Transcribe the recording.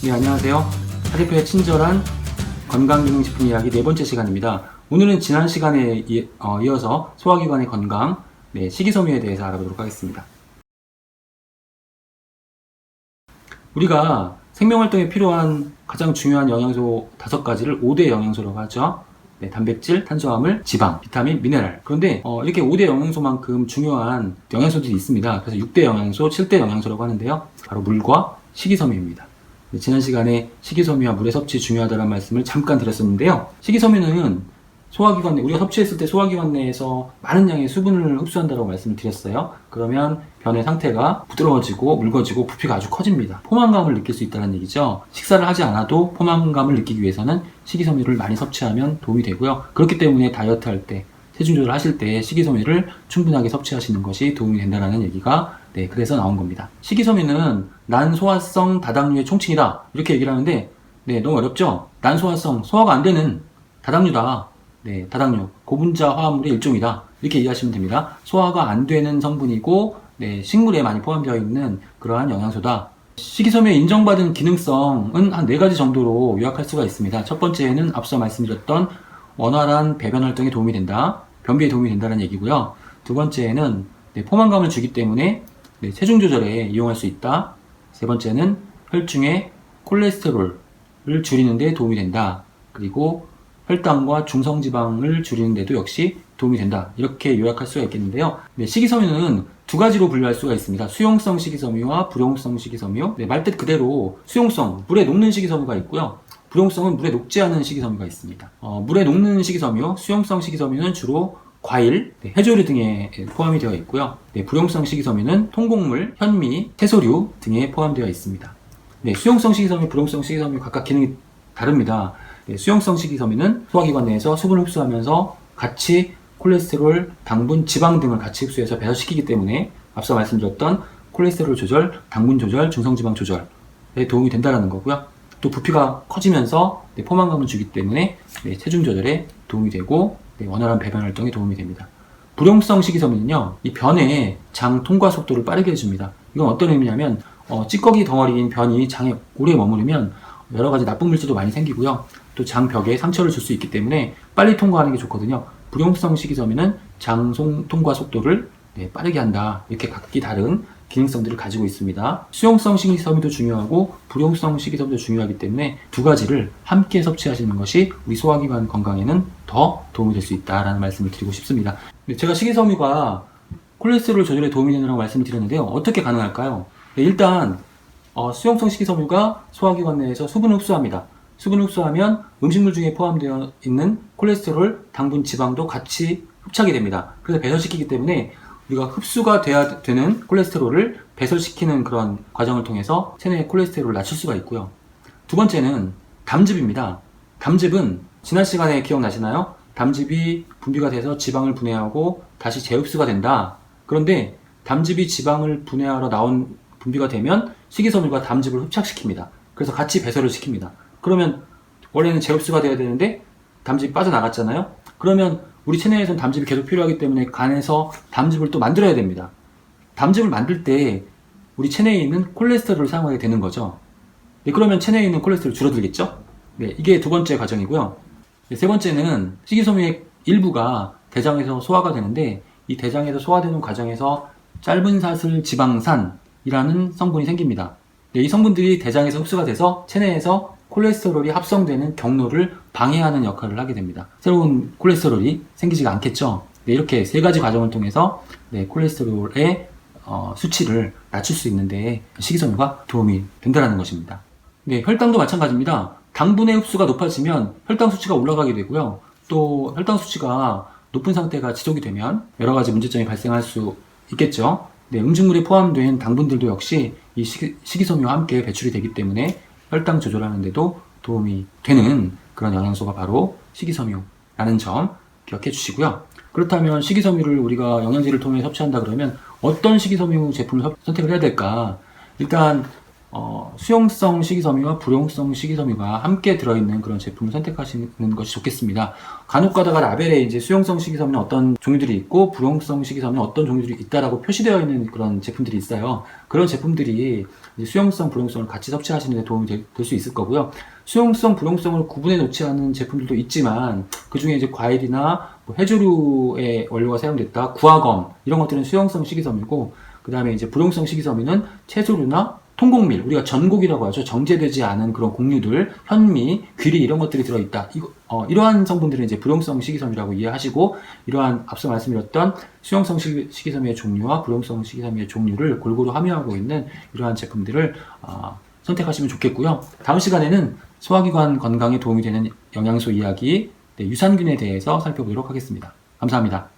네, 안녕하세요. 하리페의 친절한 건강기능식품 이야기 네 번째 시간입니다. 오늘은 지난 시간에 이, 어, 이어서 소화기관의 건강, 네, 식이섬유에 대해서 알아보도록 하겠습니다. 우리가 생명활동에 필요한 가장 중요한 영양소 다섯 가지를 5대 영양소라고 하죠. 네, 단백질, 탄수화물, 지방, 비타민, 미네랄. 그런데 어, 이렇게 5대 영양소만큼 중요한 영양소들이 있습니다. 그래서 6대 영양소, 7대 영양소라고 하는데요. 바로 물과 식이섬유입니다. 네, 지난 시간에 식이섬유와 물의 섭취 중요하다는 말씀을 잠깐 드렸었는데요. 식이섬유는 소화기관 내, 우리가 섭취했을 때 소화기관 내에서 많은 양의 수분을 흡수한다고 말씀을 드렸어요. 그러면 변의 상태가 부드러워지고 묽어지고 부피가 아주 커집니다. 포만감을 느낄 수 있다는 얘기죠. 식사를 하지 않아도 포만감을 느끼기 위해서는 식이섬유를 많이 섭취하면 도움이 되고요. 그렇기 때문에 다이어트 할 때, 체중 조절 하실 때 식이섬유를 충분하게 섭취하시는 것이 도움이 된다는 얘기가 네, 그래서 나온 겁니다. 식이섬유는 난소화성 다당류의 총칭이다. 이렇게 얘기를 하는데 네, 너무 어렵죠? 난소화성, 소화가 안 되는 다당류다. 네, 다당류, 고분자 화합물의 일종이다. 이렇게 이해하시면 됩니다. 소화가 안 되는 성분이고, 네, 식물에 많이 포함되어 있는 그러한 영양소다. 식이섬유의 인정받은 기능성은 한 네 가지 정도로 요약할 수가 있습니다. 첫 번째는 앞서 말씀드렸던 원활한 배변 활동에 도움이 된다. 변비에 도움이 된다는 얘기고요. 두 번째는 네, 포만감을 주기 때문에 네, 체중 조절에 이용할 수 있다. 세 번째는 혈중의 콜레스테롤을 줄이는 데 도움이 된다. 그리고 혈당과 중성지방을 줄이는 데도 역시 도움이 된다. 이렇게 요약할 수가 있겠는데요. 네, 식이섬유는 두 가지로 분류할 수가 있습니다. 수용성 식이섬유와 불용성 식이섬유. 네, 말뜻 그대로 수용성, 물에 녹는 식이섬유가 있고요. 불용성은 물에 녹지 않은 식이섬유가 있습니다. 어, 물에 녹는 식이섬유, 수용성 식이섬유는 주로 과일, 네, 해조류 등에 포함이 되어 있고요. 네, 불용성 식이섬유는 통곡물, 현미, 채소류 등에 포함되어 있습니다. 네, 수용성 식이섬유, 불용성 식이섬유 각각 기능이 다릅니다. 네, 수용성 식이섬유는 소화기관 내에서 수분을 흡수하면서 같이 콜레스테롤, 당분, 지방 등을 같이 흡수해서 배설시키기 때문에 앞서 말씀드렸던 콜레스테롤 조절, 당분 조절, 중성지방 조절에 도움이 된다는 거고요. 또 부피가 커지면서 네, 포만감을 주기 때문에 네, 체중 조절에 도움이 되고 네, 원활한 배변 활동에 도움이 됩니다. 불용성 식이섬유는요, 이 변의 장 통과 속도를 빠르게 해줍니다. 이건 어떤 의미냐면, 어, 찌꺼기 덩어리인 변이 장에 오래 머무르면 여러 가지 나쁜 물질도 많이 생기고요. 또 장벽에 상처를 줄 수 있기 때문에 빨리 통과하는 게 좋거든요. 불용성 식이섬유는 장송 통과 속도를 네, 빠르게 한다. 이렇게 각기 다른 기능성들을 가지고 있습니다. 수용성 식이섬유도 중요하고 불용성 식이섬유도 중요하기 때문에 두 가지를 함께 섭취하시는 것이 우리 소화기관 건강에는 더 도움이 될 수 있다라는 말씀을 드리고 싶습니다. 네, 제가 식이섬유가 콜레스테롤 조절에 도움이 되느라고 말씀을 드렸는데요. 어떻게 가능할까요? 네, 일단 어, 수용성 식이섬유가 소화기관 내에서 수분을 흡수합니다. 수분을 흡수하면 음식물 중에 포함되어 있는 콜레스테롤, 당분, 지방도 같이 흡착이 됩니다. 그래서 배설시키기 때문에 우리가 흡수가 돼야 되는 콜레스테롤을 배설시키는 그런 과정을 통해서 체내의 콜레스테롤을 낮출 수가 있고요. 두 번째는 담즙입니다. 담즙은 지난 시간에 기억나시나요? 담즙이 분비가 돼서 지방을 분해하고 다시 재흡수가 된다. 그런데 담즙이 지방을 분해하러 나온 분비가 되면 식이섬유가 담즙을 흡착시킵니다. 그래서 같이 배설을 시킵니다. 그러면 원래는 재흡수가 돼야 되는데 담즙이 빠져나갔잖아요. 그러면 우리 체내에서는 담즙이 계속 필요하기 때문에 간에서 담즙을 또 만들어야 됩니다. 담즙을 만들 때 우리 체내에 있는 콜레스테롤을 사용하게 되는 거죠. 네, 그러면 체내에 있는 콜레스테롤 줄어들겠죠? 네, 이게 두 번째 과정이고요. 네, 세 번째는 식이섬유의 일부가 대장에서 소화가 되는데 이 대장에서 소화되는 과정에서 짧은 사슬 지방산이라는 성분이 생깁니다. 네, 이 성분들이 대장에서 흡수가 돼서 체내에서 콜레스테롤이 합성되는 경로를 방해하는 역할을 하게 됩니다. 새로운 콜레스테롤이 생기지가 않겠죠. 네, 이렇게 세 가지 과정을 통해서 네, 콜레스테롤의 어, 수치를 낮출 수 있는데 식이섬유가 도움이 된다는 것입니다. 네, 혈당도 마찬가지입니다. 당분의 흡수가 높아지면 혈당 수치가 올라가게 되고요. 또 혈당 수치가 높은 상태가 지속이 되면 여러 가지 문제점이 발생할 수 있겠죠. 네, 음식물에 포함된 당분들도 역시 이 식이, 식이섬유와 함께 배출이 되기 때문에 혈당 조절하는 데도 도움이 되는 그런 영양소가 바로 식이섬유라는 점 기억해 주시고요. 그렇다면 식이섬유를 우리가 영양제를 통해 섭취한다 그러면 어떤 식이섬유 제품을 섭- 선택을 해야 될까? 일단 어, 수용성 식이섬유와 불용성 식이섬유가 함께 들어있는 그런 제품을 선택하시는 것이 좋겠습니다. 간혹 가다가 라벨에 이제 수용성 식이섬유는 어떤 종류들이 있고 불용성 식이섬유는 어떤 종류들이 있다라고 표시되어 있는 그런 제품들이 있어요. 그런 제품들이 수용성, 불용성을 같이 섭취하시는 데 도움이 될 수 있을 거고요. 수용성, 불용성을 구분해 놓지 않은 제품들도 있지만 그 중에 이제 과일이나 뭐 해조류의 원료가 사용됐다, 구화검 이런 것들은 수용성 식이섬유고 그 다음에 이제 불용성 식이섬유는 채소류나 통곡밀, 우리가 전곡이라고 하죠. 정제되지 않은 그런 곡류들, 현미, 귀리 이런 것들이 들어있다. 이거, 어, 이러한 성분들은 이제 불용성 식이섬유라고 이해하시고 이러한 앞서 말씀드렸던 수용성 식이, 식이 섬유의 종류와 불용성 식이섬유의 종류를 골고루 함유하고 있는 이러한 제품들을 어, 선택하시면 좋겠고요. 다음 시간에는 소화기관 건강에 도움이 되는 영양소 이야기, 네, 유산균에 대해서 살펴보도록 하겠습니다. 감사합니다.